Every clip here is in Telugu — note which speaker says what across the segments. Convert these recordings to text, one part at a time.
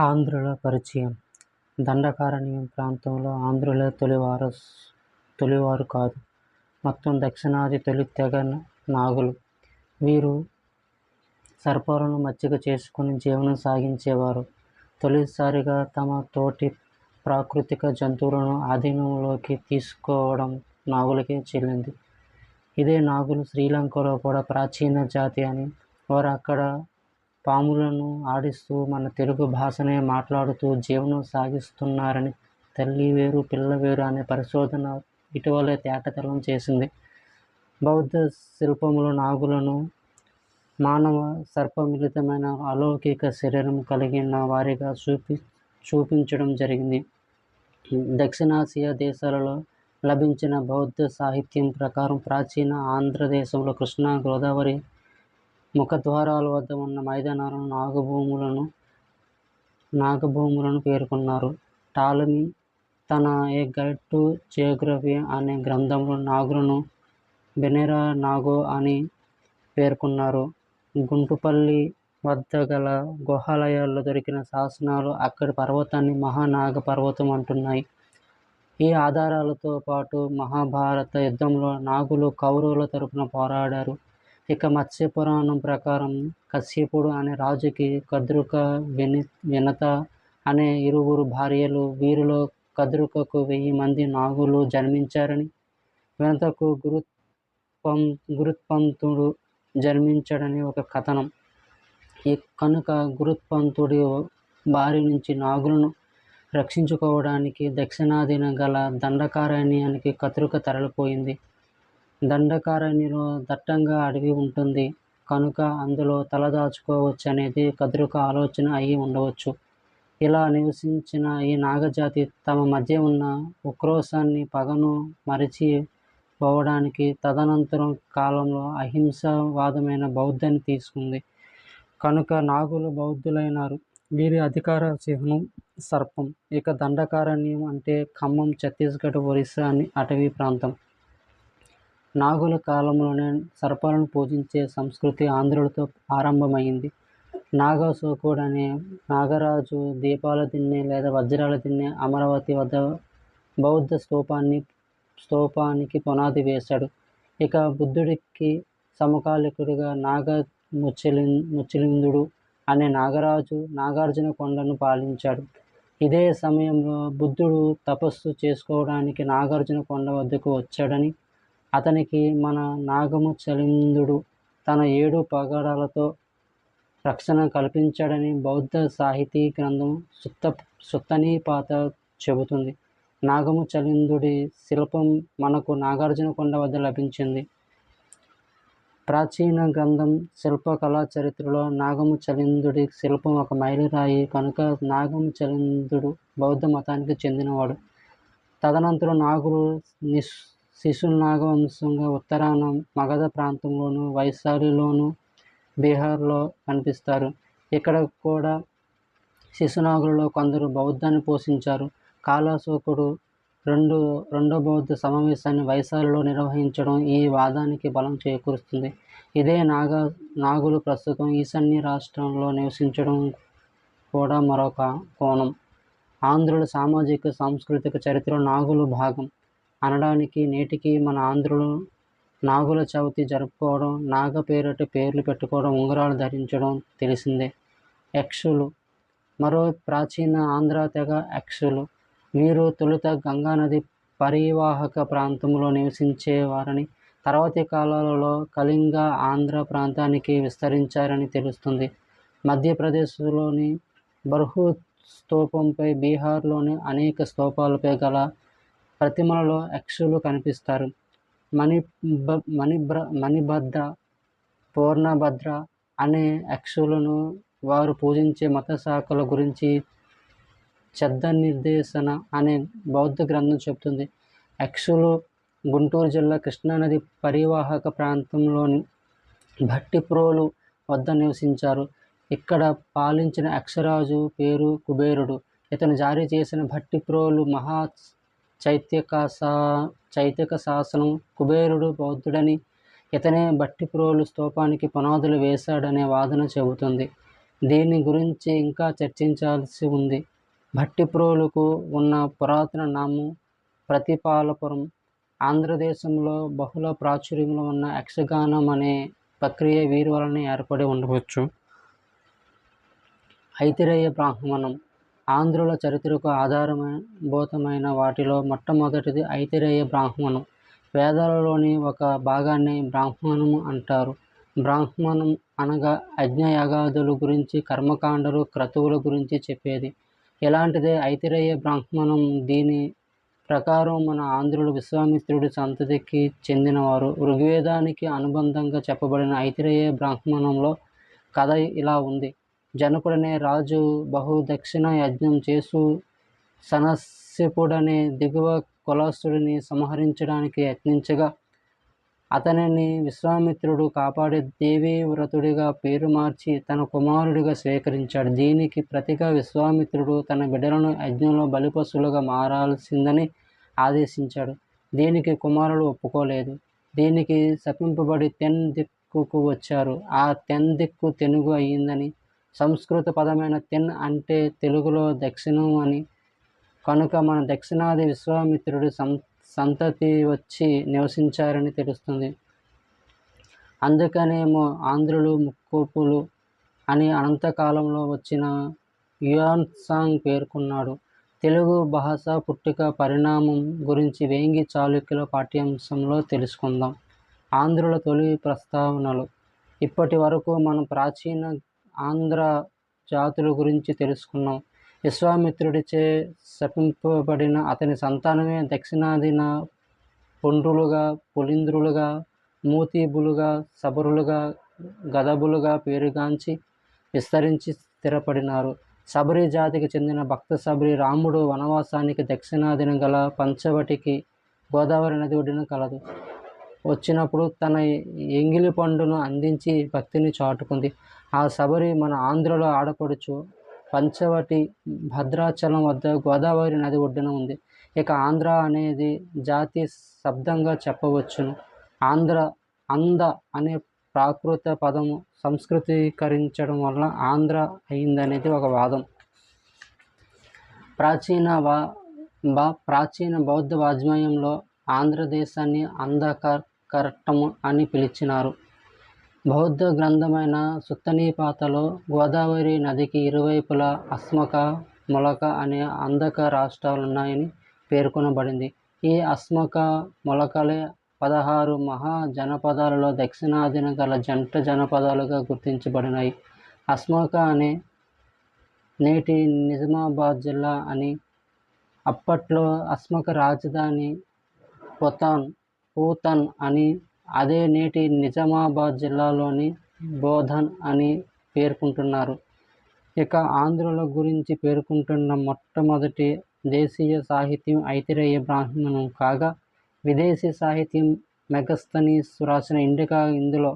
Speaker 1: ఆంధ్రుల పరిచయం. దండకారణ్యం ప్రాంతంలో ఆంధ్రుల తొలివారు తొలివారు కాదు. మొత్తం దక్షిణాది తొలి తెగ నాగులు. వీరు సర్పాలను మచ్చిక చేసుకుని జీవనం సాగించేవారు. తొలిసారిగా తమ తోటి ప్రాకృతిక జంతువులను ఆధీనంలోకి తీసుకోవడం నాగులకే చెల్లింది. ఇదే నాగులు శ్రీలంకలో కూడా ప్రాచీన జాతి అని వారు అక్కడ పాములను ఆడిస్తూ మన తెలుగు భాషనే మాట్లాడుతూ జీవనం సాగిస్తున్నారని తల్లి వేరు పిల్ల వేరు అనే పరిశోధన ఇటీవలే తేటతెల్లం చేసింది. బౌద్ధ శిల్పములు నాగులను మానవ సర్పమిళితమైన అలౌకిక శరీరం కలిగిన వారిగా చూపి చూపించడం జరిగింది. దక్షిణాసియా దేశాలలో లభించిన బౌద్ధ సాహిత్యం ప్రకారం ప్రాచీన ఆంధ్రదేశంలో కృష్ణా గోదావరి ముఖద్వారాల వద్ద ఉన్న మైదానాలను నాగభూములను నాగభూములను పేర్కొన్నారు. టాలమీ తన ఏ గైడ్ టు జియోగ్రఫీ అనే గ్రంథంలో నాగులను బెనెరా నాగో అని పేర్కొన్నారు. గుంటుపల్లి వద్ద గల గుహాలయాల్లో దొరికిన శాసనాలు అక్కడి పర్వతాన్ని మహానాగ పర్వతం అంటున్నాయి. ఈ ఆధారాలతో పాటు మహాభారత యుద్ధంలో నాగులు కౌరవుల తరపున పోరాడారు. ఇక మత్స్య పురాణం ప్రకారం కశ్యపుడు అనే రాజుకి కద్రుక విని వినత అనే ఇరువురు భార్యలు వీరిలో కద్రుకకు వెయ్యి మంది నాగులు జన్మించారని వినతకు గురుత్పం గురుత్పంతుడు జన్మించాడని ఒక కథనం. ఈ కనుక గురుత్పంతుడి బారి నుంచి నాగులను రక్షించుకోవడానికి దక్షిణాదిన గల దండకారణ్యానికి కతురుక తరలిపోయింది. దండకారణ్యంలో దట్టంగా అడవి ఉంటుంది. కనుక అందులో తలదాచుకోవచ్చు అనేది కదురుక ఆలోచన అయి ఉండవచ్చు. ఇలా నివసించిన ఈ నాగజాతి తమ మధ్య ఉన్న ఉక్రోశాన్ని పగను మరిచి పోవడానికి తదనంతరం కాలంలో అహింసవాదమైన బౌద్ధాన్ని తీసుకుంది. కనుక నాగులు బౌద్ధులైనారు. వీరి అధికార చిహ్నం సర్పం. ఇక దండకారణ్యం అంటే ఖమ్మం ఛత్తీస్గఢ్ ఒరిస్సా అని అటవీ ప్రాంతం. నాగుల కాలంలోనే సర్పాలను పూజించే సంస్కృతి ఆంధ్రులతో ఆరంభమైంది. నాగశోకుడు అనే నాగరాజు దీపాల దిన్నె లేదా వజ్రాల దిన్నె అమరావతి వద్ద బౌద్ధ స్తూపాన్ని స్తూపానికి పునాది వేశాడు. ఇక బుద్ధుడికి సమకాలికుడిగా నాగ ముచ్చలి ముచ్చలిందుడు అనే నాగరాజు నాగార్జున కొండను పాలించాడు. ఇదే సమయంలో బుద్ధుడు తపస్సు చేసుకోవడానికి నాగార్జున కొండ వద్దకు వచ్చాడని అతనికి మన నాగము చలిందుడు తన ఏడు పగడాలతో రక్షణ కల్పించాడని బౌద్ధ సాహితీ గ్రంథం సుత్త సుత్తనీపాత చెబుతుంది. నాగము చలిందుడి శిల్పం మనకు నాగార్జున కొండ వద్ద లభించింది. ప్రాచీన గ్రంథం శిల్పకళా చరిత్రలో నాగము చలిందుడి శిల్పం ఒక మైలురాయి. కనుక నాగము చలిందుడు బౌద్ధ మతానికి చెందినవాడు. తదనంతరం నాగులు నిస్ శిశు నాగవంశంగా ఉత్తరాన మగధ ప్రాంతంలోను వైశాలిలోను బీహార్లో కనిపిస్తారు. ఇక్కడ కూడా శిశునాగులలో కొందరు బౌద్ధాన్ని పోషించారు. కాలాశోకుడు రెండు రెండో బౌద్ధ సమావేశాన్ని వైశాలిలో నిర్వహించడం ఈ వాదానికి బలం చేకూరుస్తుంది. ఇదే నాగ నాగులు ప్రస్తుతం ఈశాన్య రాష్ట్రంలో నివసించడం కూడా మరొక కోణం. ఆంధ్రుల సామాజిక సాంస్కృతిక చరిత్రలో నాగులు భాగం. అనడానికి నేటికి మన ఆంధ్రులు నాగుల చవితి జరుపుకోవడం నాగ పేరట పేర్లు పెట్టుకోవడం ఉంగరాలు ధరించడం తెలిసిందే. యక్షులు. మరో ప్రాచీన ఆంధ్ర తెగ యక్షులు. వీరు తొలుత గంగానది పరివాహక ప్రాంతంలో నివసించేవారని తర్వాతి కాలాలలో కళింగ ఆంధ్ర ప్రాంతానికి విస్తరించారని తెలుస్తుంది. మధ్యప్రదేశ్లోని బర్హు స్తూపంపై బీహార్లోని అనేక స్తూపాలపై గల ప్రతిమలలో యక్షులు కనిపిస్తారు. మణి మణిభ్ర మణిభద్ర పూర్ణభద్ర అనే యక్షులను వారు పూజించే మత శాఖల గురించి చెద్ద నిర్దేశన అనే బౌద్ధ గ్రంథం చెబుతుంది. యక్షులు గుంటూరు జిల్లా కృష్ణానది పరివాహక ప్రాంతంలోని భట్టిప్రోలు వద్ద నివసించారు. ఇక్కడ పాలించిన యక్షరాజు పేరు కుబేరుడు. ఇతను జారీ చేసిన భట్టిప్రోలు మహా చైత్యక సా చైత్యక శాసనం కుబేరుడు బౌద్ధుడని ఇతనే భట్టిప్రోలు స్తూపానికి పునాదులు వేశాడనే వాదన చెబుతుంది. దీని గురించి ఇంకా చర్చించాల్సి ఉంది. భట్టిప్రోలుకు ఉన్న పురాతన నామం ప్రతిపాలపురం. ఆంధ్రదేశంలో బహుళ ప్రాచుర్యంలో ఉన్న యక్షగానం అనే ప్రక్రియ వీరి వలన ఏర్పడి ఉండవచ్చు. ఐతిరేయ బ్రాహ్మణం. ఆంధ్రుల చరిత్రకు ఆధారభూతమైన వాటిలో మొట్టమొదటిది ఐతిరేయ బ్రాహ్మణం. వేదాలలోని ఒక భాగాన్ని బ్రాహ్మణము అంటారు. బ్రాహ్మణం అనగా యజ్ఞయాగాదుల గురించి కర్మకాండలు క్రతువుల గురించి చెప్పేది. ఇలాంటిదే ఐతిరేయ బ్రాహ్మణం? దీని ప్రకారం మన ఆంధ్రుడు విశ్వామిత్రుడి సంతతికి చెందినవారు. ఋగ్వేదానికి అనుబంధంగా చెప్పబడిన ఐతిరేయ బ్రాహ్మణంలో కథ ఇలా ఉంది. జనకుడనే రాజు బహుదక్షిణ యజ్ఞం చేస్తూ సనస్యపుడనే దిగువ కులస్తుడిని సంహరించడానికి యత్నించగా అతనిని విశ్వామిత్రుడు కాపాడి దేవీ వ్రతుడిగా పేరు మార్చి తన కుమారుడిగా స్వీకరించాడు. దీనికి ప్రతిగా విశ్వామిత్రుడు తన బిడ్డలను యజ్ఞంలో బలిపశువులుగా మారాల్సిందని ఆదేశించాడు. దీనికి కుమారుడు ఒప్పుకోలేదు. దీనికి శపింపబడి తెన్ దిక్కుకు వచ్చారు. ఆ తెన్ దిక్కు తెనుగు అయ్యిందని సంస్కృత పదమైన తిన్ అంటే తెలుగులో దక్షిణం అని. కనుక మన దక్షిణాది విశ్వామిత్రుడు సం సంతతి వచ్చి నివసించారని తెలుస్తుంది. అందుకనేమో ఆంధ్రులు ముక్కోపులు అని అనంతకాలంలో వచ్చిన యుయాన్సాంగ్ పేర్కొన్నాడు. తెలుగు భాష పుట్టుక పరిణామం గురించి వేంగి చాళుక్యుల పాఠ్యాంశంలో తెలుసుకుందాం. ఆంధ్రుల తొలి ప్రస్తావనలు. ఇప్పటి వరకు మనం ప్రాచీన ఆంధ్ర జాతుల గురించి తెలుసుకున్నాం. విశ్వామిత్రుడిచే శపింపబడిన అతని సంతానమే దక్షిణాదిన పుండ్రులుగా పులింద్రులుగా మూతీబులుగా సబరులుగా గదబులుగా పేరుగాంచి విస్తరించి స్థిరపడినారు. శబరి జాతికి చెందిన భక్త శబరి రాముడు వనవాసానికి దక్షిణాదిన గల పంచవటికి గోదావరి నది ఒడిన కలదు. వచ్చినప్పుడు తన ఎంగిలి పండును అందించి భక్తిని చాటుకుంది. ఆ శబరి మన ఆంధ్రలో ఆడపడుచు పంచవటి భద్రాచలం వద్ద గోదావరి నది ఒడ్డున ఉంది. ఇక ఆంధ్ర అనేది జాతి శబ్దంగా చెప్పవచ్చును. ఆంధ్ర అంద అనే ప్రాకృత పదము సంస్కృతీకరించడం వల్ల ఆంధ్ర అయిందనేది ఒక వాదం. ప్రాచీన వా ప్రాచీన బౌద్ధ వాజ్మయంలో ఆంధ్రదేశాన్ని కరట్టము అని పిలిచినారు. బౌద్ధ గ్రంథమైన సుత్తనీపాతలో గోదావరి నదికి ఇరువైపులా అస్మక మొలక అనే అంధక రాష్ట్రాలున్నాయని పేర్కొనబడింది. ఈ అస్మక మొలకలే పదహారు మహా జనపదాలలో దక్షిణాదిన గల జంట జనపదాలుగా గుర్తించబడినాయి. అస్మక అనే నేటి నిజామాబాద్ జిల్లా అని అప్పట్లో అస్మక రాజధాని పొతాన్ పూతన్ అని అదే నేటి నిజామాబాద్ జిల్లాలోని బోధన్ అని పేర్కొంటున్నారు. ఇక ఆంధ్రుల గురించి పేర్కొంటున్న మొట్టమొదటి దేశీయ సాహిత్యం ఐతిరేయ బ్రాహ్మణం కాగా విదేశీ సాహిత్యం మెగస్తనీస్ రాసిన ఇండికా ఇందులో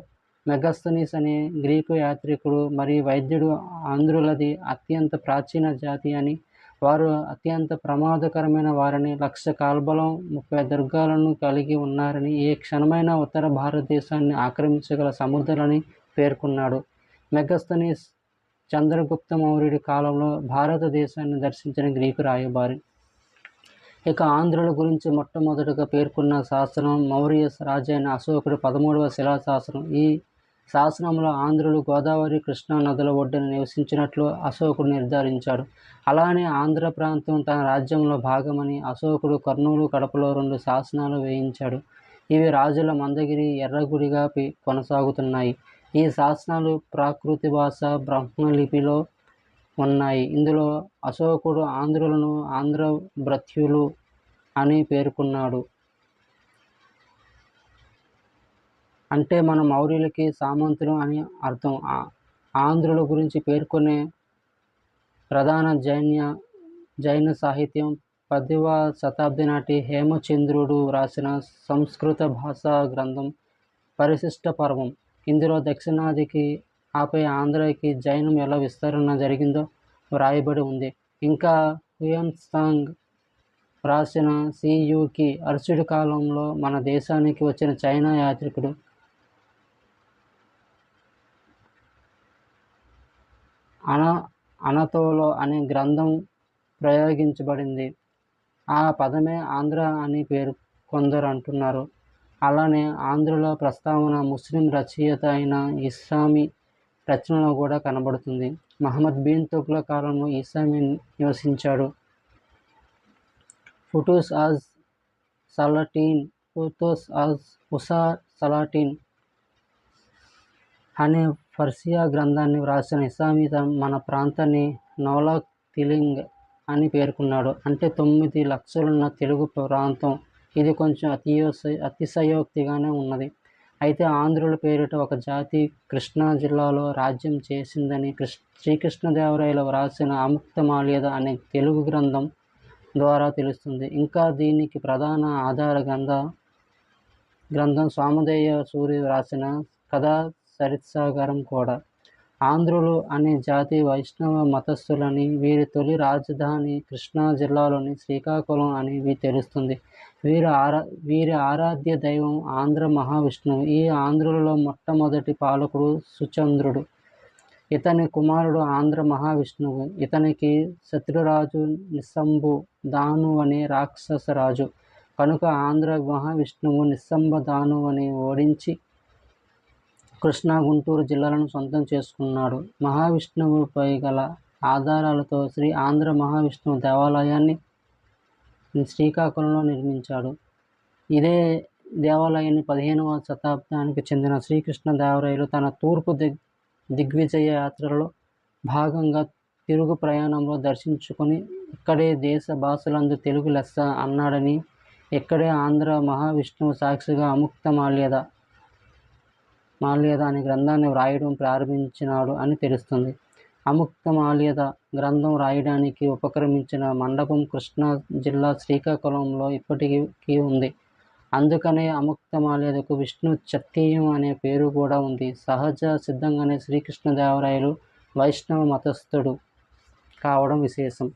Speaker 1: మెగస్తనీస్ అనే గ్రీకు యాత్రికుడు మరియు వైద్యుడు ఆంధ్రులది అత్యంత ప్రాచీన జాతి అని వారు అత్యంత ప్రమాదకరమైన వారని లక్ష కాల్బలం ముప్పై దుర్గాలను కలిగి ఉన్నారని ఏ క్షణమైన ఉత్తర భారతదేశాన్ని ఆక్రమించగల సముద్రాలని పేర్కొన్నాడు. మెగస్తనీస్ చంద్రగుప్త మౌర్యుడి కాలంలో భారతదేశాన్ని దర్శించిన గ్రీకు రాయబారి. ఇక ఆంధ్రుల గురించి మొట్టమొదటగా పేర్కొన్న శాసనం మౌర్య రాజైన అశోకుడు పదమూడవ శిలాశాసనం. ఈ శాసనంలో ఆంధ్రులు గోదావరి కృష్ణా నదుల ఒడ్డున నివసించినట్లు అశోకుడు నిర్ధారించాడు. అలానే ఆంధ్ర ప్రాంతం తన రాజ్యంలో భాగమని అశోకుడు కర్నూలు కడపలో రెండు శాసనాలు వేయించాడు. ఇవి రాజుల మందగిరి ఎర్రగుడిగా కొనసాగుతున్నాయి. ఈ శాసనాలు ప్రాకృతి భాష బ్రహ్మలిపిలో ఉన్నాయి. ఇందులో అశోకుడు ఆంధ్రులను ఆంధ్ర బ్రత్యులు అని పేర్కొన్నాడు. అంటే మన మౌర్యులకి సామంతులు అని అర్థం. ఆ- ఆంధ్రుల గురించి పేర్కొనే ప్రధాన జైన జైన సాహిత్యం పదివ శతాబ్ది నాటి హేమచంద్రుడు రాసిన సంస్కృత భాషా గ్రంథం పరిశిష్ట పర్వం. ఇందులో దక్షిణాదికి ఆపై ఆంధ్రాకి జైనం ఎలా విస్తరణ జరిగిందో వ్రాయబడి ఉంది. ఇంకా హుయన్సాంగ్ రాసిన సియుకి అర్చుడి కాలంలో మన దేశానికి వచ్చిన చైనా యాత్రికుడు అన అనతోలో అనే గ్రంథం ప్రయోగించబడింది. ఆ పదమే ఆంధ్ర అని పేరు కొందరు అంటున్నారు అలానే ఆంధ్రలో ప్రస్తావన ముస్లిం రచయిత అయిన ఇస్లామీ రచనలో కూడా కనబడుతుంది. మహమ్మద్ బీన్ తుగ్ల కాలంలో ఇస్లామీ నివసించాడు. ఫుటూస్ అజ్ సలటీన్ ఫుటూస్ అజ్ హుసా సలాటీన్ అనే ఫర్సియా గ్రంథాన్ని వ్రాసిన ఇస్లామీ మన ప్రాంతాన్ని నోలా తిలింగ్ అని పేర్కొన్నాడు. అంటే తొమ్మిది లక్షలున్న తెలుగు ప్రాంతం. ఇది కొంచెం అతియోస అతిశయోక్తిగానే ఉన్నది. అయితే ఆంధ్రుల పేరిట ఒక జాతి కృష్ణా జిల్లాలో రాజ్యం చేసిందని కృష్ణ శ్రీకృష్ణదేవరాయలు వ్రాసిన అముక్తమాల్యద అనే తెలుగు గ్రంథం ద్వారా తెలుస్తుంది. ఇంకా దీనికి ప్రధాన ఆధార గ్రంథ గ్రంథం స్వామదేయ సూర్య వ్రాసిన కథా సరిత్సాగరం కూడా. ఆంధ్రులు అనే జాతి వైష్ణవ మతస్థులని వీరి తొలి రాజధాని కృష్ణా జిల్లాలోని శ్రీకాకుళం అని తెలుస్తుంది. వీరి ఆరా వీరి ఆరాధ్య దైవం ఆంధ్ర మహావిష్ణువు. ఈ ఆంధ్రులలో మొట్టమొదటి పాలకుడు సుచంద్రుడు. ఇతని కుమారుడు ఆంధ్ర మహావిష్ణువు. ఇతనికి శత్రురాజు నిస్సంభు దాను అనే రాక్షస రాజు. కనుక ఆంధ్ర మహావిష్ణువు నిస్సంభ దాను అని ఓడించి కృష్ణా గుంటూరు జిల్లాలను సొంతం చేసుకున్నాడు. మహావిష్ణువుపై గల ఆధారాలతో శ్రీ ఆంధ్ర మహావిష్ణువు దేవాలయాన్ని శ్రీకాకుళంలో నిర్మించాడు. ఇదే దేవాలయాన్ని పదిహేనవ శతాబ్దానికి చెందిన శ్రీకృష్ణదేవరాయలు తన తూర్పు దిగ్ దిగ్విజయ యాత్రలో భాగంగా తిరుగు ప్రయాణంలో దర్శించుకొని ఇక్కడే దేశ భాషలందు తెలుగు లెస్స అన్నాడని ఇక్కడే ఆంధ్ర మహావిష్ణువు సాక్షిగా అముక్తమాల్యద మాల్యద అనే గ్రంథాన్ని వ్రాయడం ప్రారంభించినాడు అని తెలుస్తుంది. అముక్త మాల్యద గ్రంథం రాయడానికి ఉపక్రమించిన మండపం కృష్ణా జిల్లా శ్రీకాకుళంలో ఇప్పటికీ ఉంది. అందుకనే అముక్త మాల్యదకు విష్ణు చత్తీయం అనే పేరు కూడా ఉంది. సహజ సిద్ధంగానే శ్రీకృష్ణదేవరాయలు వైష్ణవ మతస్థుడు కావడం విశేషం.